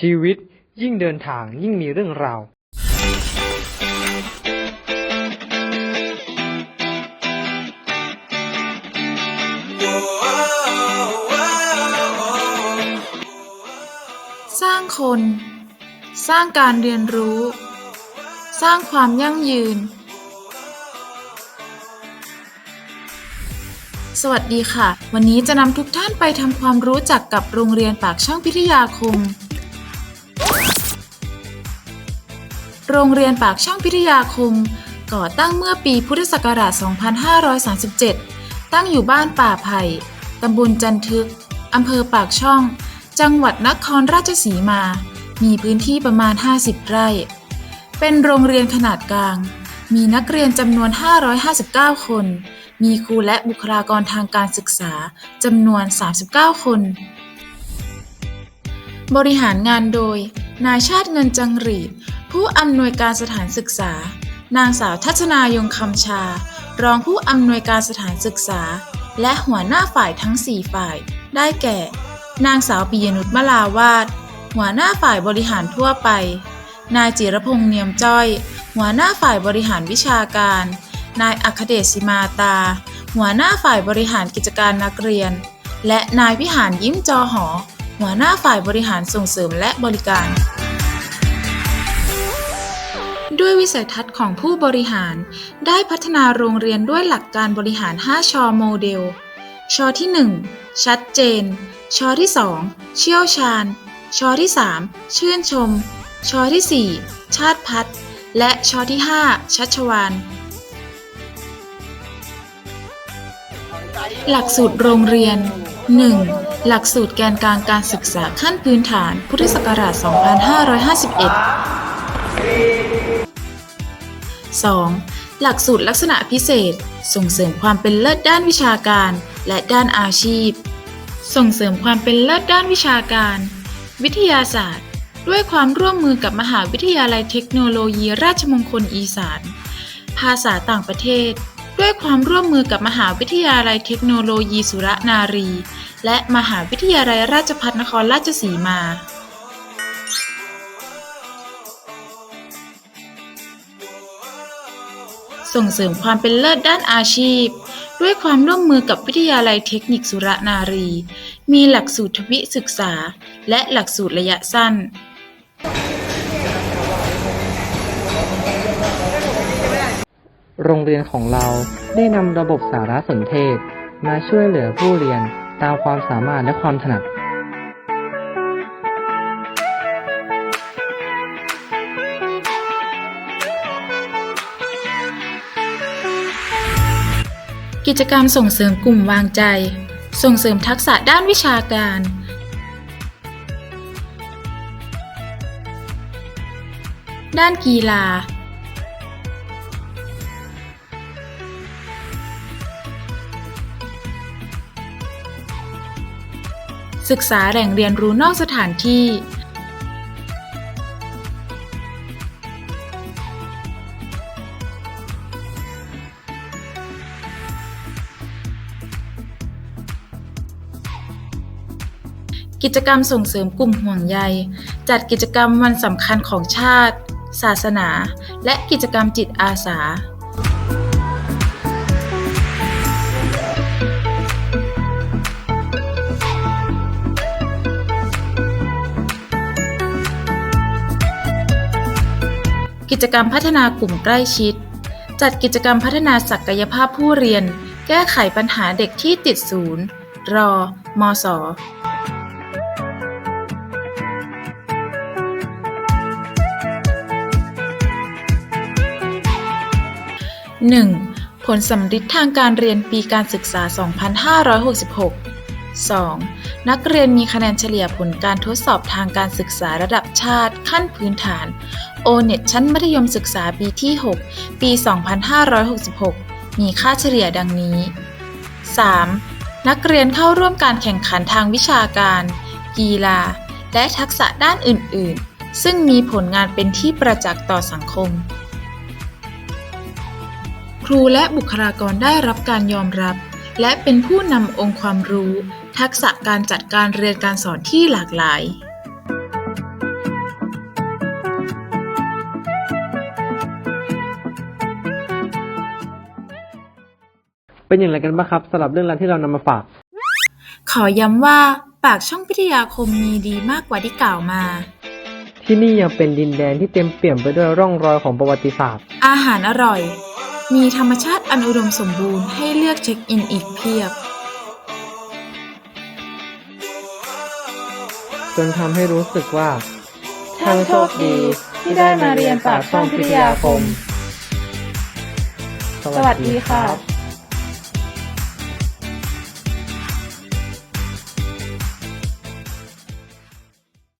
ชีวิตยิ่งเดินทางยิ่งมีเรื่องราว สร้างคน สร้างการเรียนรู้ สร้างความยั่งยืน สวัสดีค่ะ วันนี้จะนำทุกท่านไปทำความรู้จักกับโรงเรียนปากช่องพิทยาคม โรงเรียนปากช่องพิทยาคม ก่อตั้งเมื่อปีพุทธศักราช 2537 ตั้งอยู่บ้านป่าไผ่ ตำบลจันทึก อำเภอปากช่อง จังหวัดนครราชสีมา มีพื้นที่ประมาณ 50 ไร่ เป็นโรงเรียนขนาดกลาง มีนักเรียนจำนวน 559 คน มีครูและบุคลากรทางการศึกษาจำนวน 39 คน บริหารงานโดย นายชาติเงินจังหรีด ผู้อำนวยการสถานศึกษา นางสาวทัศนายงคำชา รองผู้อำนวยการสถานศึกษา และหัวหน้าฝ่ายทั้ง 4 ฝ่าย ได้แก่ นางสาวปิยนุชมลาวาดหัวหน้าฝ่ายบริหารทั่วไป นายจิรพงษ์เนียมจ้อย หัวหน้าฝ่ายบริหารวิชาการ นายอัคเดชสิมาตา หัวหน้าฝ่ายบริหารกิจการนักเรียน และนายวิหารยิ้มจอหอ หัวหน้าฝ่ายบริหารส่งเสริมและบริการ ด้วยวิสัยทัศน์ของผู้บริหาร ได้พัฒนาโรงเรียนด้วยหลักการบริหาร 5 ชอโมเดล ชอที่ 1 ชัดเจน ชอที่ 2 เชี่ยวชาญ ชอที่ 3 ชื่นชม ชอที่ 4 ชาติพัฒน์และชอที่ 5 ชัชวานหลักสูตรโรงเรียน 1. หลักสูตรแกนกลางการศึกษาขั้นพื้นฐาน พุทธศักราช 2551 2. หลักสูตรลักษณะพิเศษ ส่งเสริมความเป็นเลิศด้านวิชาการ และด้านอาชีพ ส่งเสริมความเป็นเลิศด้านวิชาการ วิทยาศาสตร์ ด้วยความร่วมมือกับมหาวิทยาลัยเทคโนโลยีราชมงคลอีสาน ภาษาต่างประเทศ ด้วยความร่วมมือกับมหาวิทยาลัยเทคโนโลยีสุรนารี และมหาวิทยาลัยราชภัฏนครราชสีมา ส่งเสริมความเป็นเลิศด้านอาชีพ ด้วยความร่วมมือกับวิทยาลัยเทคนิคสุรนารี มีหลักสูตรทวิศึกษา และหลักสูตรระยะสั้น โรงเรียนของเราได้นำระบบสารสนเทศ มาช่วยเหลือผู้เรียนตามความสามารถและความถนัด กิจกรรมส่งเสริมกลุ่มวางใจ ส่งเสริมทักษะด้านวิชาการ ด้านกีฬา ศึกษาแหล่งเรียนรู้นอกสถานที่ กิจกรรมส่งเสริมกลุ่มห่วงใย จัดกิจกรรมวันสำคัญของชาติ ศาสนา และกิจกรรมจิตอาสา กิจกรรมพัฒนากลุ่มใกล้ชิด จัดกิจกรรมพัฒนาศักยภาพผู้เรียน แก้ไขปัญหาเด็กที่ติดศูนย์ รอมส 1. ผลสำฤทธิ์ทางการเรียนปีการศึกษา 2566 2. นักเรียนมีคะแนนเฉลี่ยผลการทดสอบทางการศึกษาระดับชาติ ขั้นพื้นฐาน O-NET ชั้นมัธยมศึกษาปีที่ 6 ปี 2566 มีค่าเฉลี่ยดังนี้ 3. นักเรียนเข้าร่วมการแข่งขันทางวิชาการ กีฬา และทักษะด้านอื่น ๆ ซึ่งมีผลงานเป็นที่ประจักษ์ต่อสังคม ครูและบุคลากรได้รับการยอมรับ และเป็นผู้นำองค์ความรู้ ทักษะการจัดการเรียนการสอนที่หลากหลายเป็นอย่างไรกันบ้างครับสำหรับเรื่องราวที่เรานำมาฝาก ขอย้ำว่าปากช่องพิทยาคมมีดีมากกว่าที่กล่าวมา ที่นี่ยังเป็นดินแดนที่เต็มเปี่ยมไปด้วยร่องรอยของประวัติศาสตร์ อาหารอร่อย มีธรรมชาติอันอุดมสมบูรณ์ให้เลือกเช็คอินอีกเพียบ จนทำให้รู้สึกว่าช่างโชคดีที่ได้มาเรียนปากช่องพิทยาคม สวัสดีค่ะ